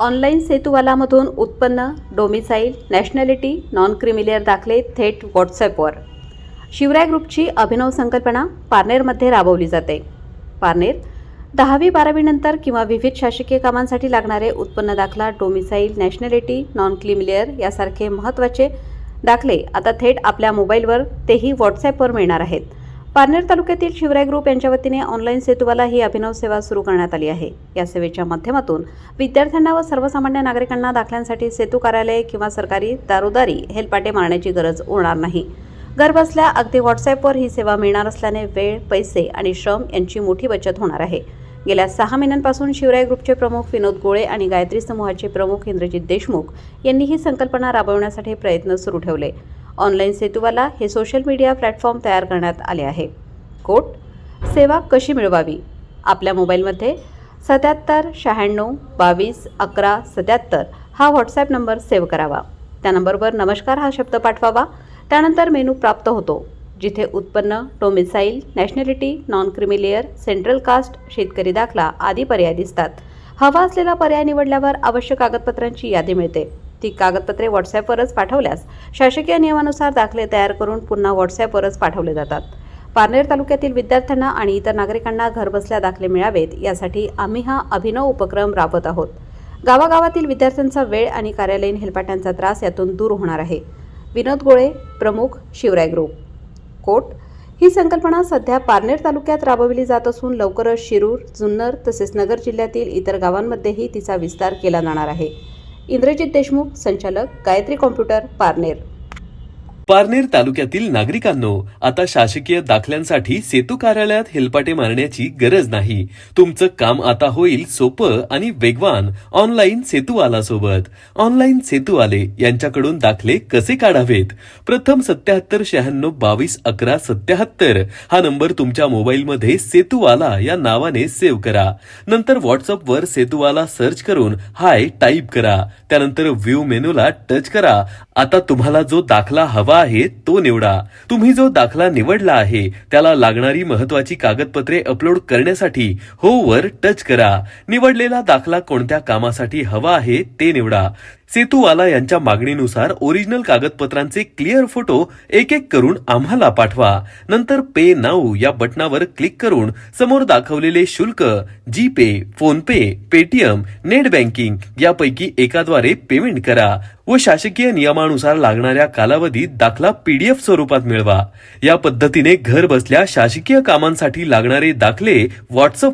Online सेतूवालामधून उत्पन्न domicile nationality non creamy layer दाखले थेट व्हॉट्सॲपवर. शिवराय ग्रुपची अभिनव संकल्पना पारनेरमध्ये राबवली जाते. पारनेर दहावी बारावीनंतर किंवा विविध शासकीय कामांसाठी लागणारे उत्पन्न दाखला डोमिसाईल नॅशनॅलिटी नॉन क्रिमिलियर यासारखे महत्त्वाचे दाखले आता थेट आपल्या मोबाईलवर तेही व्हॉट्सॲपवर मिळणार आहेत. पारनेर तालुक्यातील शिवराय ग्रुप यांच्या वतीने ऑनलाईन सेतूवाला ही अभिनव सेवा सुरू करण्यात आली आहे. या सेवेच्या माध्यमातून विद्यार्थ्यांना व सर्वसामान्य नागरिकांना दाखल्यांसाठी सेतू कार्यालय किंवा सरकारी दारोदारी हेलपाटे मारण्याची गरज उरणार नाही. घरबसल्या अगदी व्हॉट्सॲपवर ही सेवा मिळणार असल्याने वेळ पैसे आणि श्रम यांची मोठी बचत होणार आहे. गेल्या सहा महिन्यांपासून शिवराय ग्रुपचे प्रमुख विनोद गोळे आणि गायत्री समूहाचे प्रमुख इंद्रजित देशमुख यांनी ही संकल्पना राबवण्यासाठी प्रयत्न सुरू ठेवले. ऑनलाईन सेतूवाला हे सोशल मीडिया प्लॅटफॉर्म तयार करण्यात आले आहे. कोट सेवा कशी मिळवावी? आपल्या मोबाईलमध्ये सत्याहत्तर शहाण्णव बावीस अकरा सत्याहत्तर हा व्हॉट्सॲप नंबर सेव्ह करावा. त्या नंबरवर नमस्कार हा शब्द पाठवावा. त्यानंतर मेनू प्राप्त होतो जिथे उत्पन्न domicile nationality non creamy layer central caste शेतकरी दाखला आदी पर्याय दिसतात. हवा असलेला पर्याय निवडल्यावर आवश्यक कागदपत्रांची यादी मिळते. ती कागदपत्रे व्हॉट्सॲपवरच पाठवल्यास शासकीय नियमानुसार दाखले तयार करून पुन्हा व्हॉट्सॲपवरच पाठवले जातात. पारनेर तालुक्यातील विद्यार्थ्यांना आणि इतर नागरिकांना घरबसल्या दाखले मिळावेत यासाठी आम्ही हा अभिनव उपक्रम राबवत आहोत. गावागावातील विद्यार्थ्यांचा वेळ आणि कार्यालयीन हेलपाट्यांचा त्रास यातून दूर होणार आहे. विनोद गोळे प्रमुख शिवराय ग्रुप. कोट ही संकल्पना सध्या पारनेर तालुक्यात राबविली जात असून लवकरच शिरूर जुन्नर तसेच नगर जिल्ह्यातील इतर गावांमध्येही तिचा विस्तार केला जाणार आहे. इंद्रजित देशमुख संचालक गायत्री कॉम्प्युटर पारनेर. पारनेर तालुक्यातील नागरिकांनो आता शासकीय दाखल्यांसाठी सेतू कार्यालयात हेलपाटे मारण्याची गरज नाही. तुमचं काम आता होईल सोपं आणि वेगवान ऑनलाईन सेतूवाला सोबत ऑनलाईन सेतूवाले यांच्याकडून दाखले कसे काढावेत? प्रथम सत्याहत्तर शहाण्णव बावीस अकरा सत्याहत्तर हा नंबर तुमच्या मोबाईलमध्ये सेतूवाला या नावाने सेव्ह करा. नंतर व्हॉट्सअपवर सेतूवाला सर्च करून हाय टाईप करा. त्यानंतर व्ह्यू मेनूला टच करा. आता तुम्हाला जो दाखला हवा आहे तो निवडा. तुम्ही जो दाखला निवडला आहे त्याला लागणारी महत्वाची कागदपत्रे अपलोड करण्यासाठी हो वर टच करा. निवडलेला दाखला कोणत्या कामासाठी हवा आहे ते निवडा. सेतूवाला यांच्या मागणीनुसार ओरिजिनल कागदपत्रांचे क्लिअर फोटो एक एक करून आम्हाला पाठवा. नंतर पे नाऊ या बटनावर क्लिक करून समोर दाखवलेले शुल्क G pay PhonePe Paytm net banking यापैकी एकाद्वारे पेमेंट करा व शासकीय नियमानुसार लागणाऱ्या कालावधीत दाखला पीडीएफ स्वरूपात मिळवा. या पद्धतीने घर बसल्या शासकीय कामांसाठी लागणारे दाखले व्हॉट्सअप